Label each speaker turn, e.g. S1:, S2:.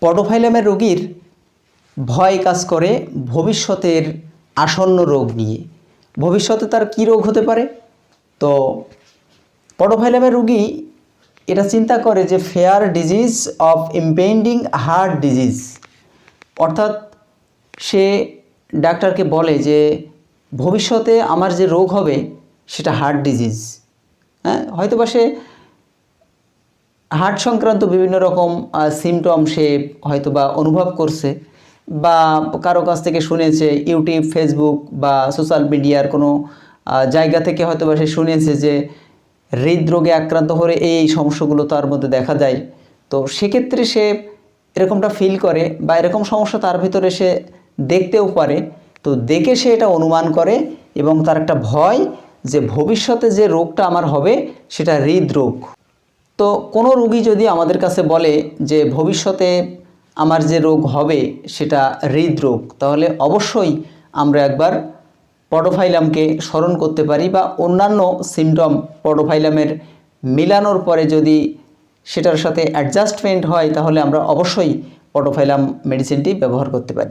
S1: পডোফাইলামের রোগীর ভয় কাজ করে ভবিষ্যতের আসন্ন রোগ নিয়ে। ভবিষ্যতে তার কী রোগ হতে পারে? তো পডোফাইলামের রোগী এটা চিন্তা করে যে fear disease of impending heart disease. অর্থাৎ সে ডাক্তারকে বলে যে ভবিষ্যতে আমার যে রোগ হবে সেটা হার্ট ডিজিজ। হ্যাঁ হয়তোবা সে হার্ট সংক্রান্ত বিভিন্ন রকম সিমটম সে হয়তো বা অনুভব করছে বা কারও কাছ থেকে শুনেছে, ইউটিউব, ফেসবুক বা সোশ্যাল মিডিয়ার কোনো জায়গা থেকে হয়তো বা সে শুনেছে যে হৃদরোগে আক্রান্ত এই এই সমস্যাগুলো তার মধ্যে দেখা যায়। তো সেক্ষেত্রে সে এরকমটা ফিল করে বা এরকম সমস্যা তার ভিতরে সে দেখতেও পারে। তো দেখে সে এটা অনুমান করে এবং তার একটা ভয় যে ভবিষ্যতে যে রোগটা আমার হবে সেটা হৃদরোগ। তো কোনো রোগী যদি আমাদের কাছে বলে যে ভবিষ্যতে আমার যে রোগ হবে সেটা হৃদরোগ, তাহলে অবশ্যই আমরা একবার পডোফাইলামকে স্মরণ করতে পারি বা অন্যান্য সিমটম পডোফাইলামের মিলানোর পরে যদি সেটার সাথে অ্যাডজাস্টমেন্ট হয়, তাহলে আমরা অবশ্যই পটোফাইলাম মেডিসিনটি ব্যবহার করতে পারি।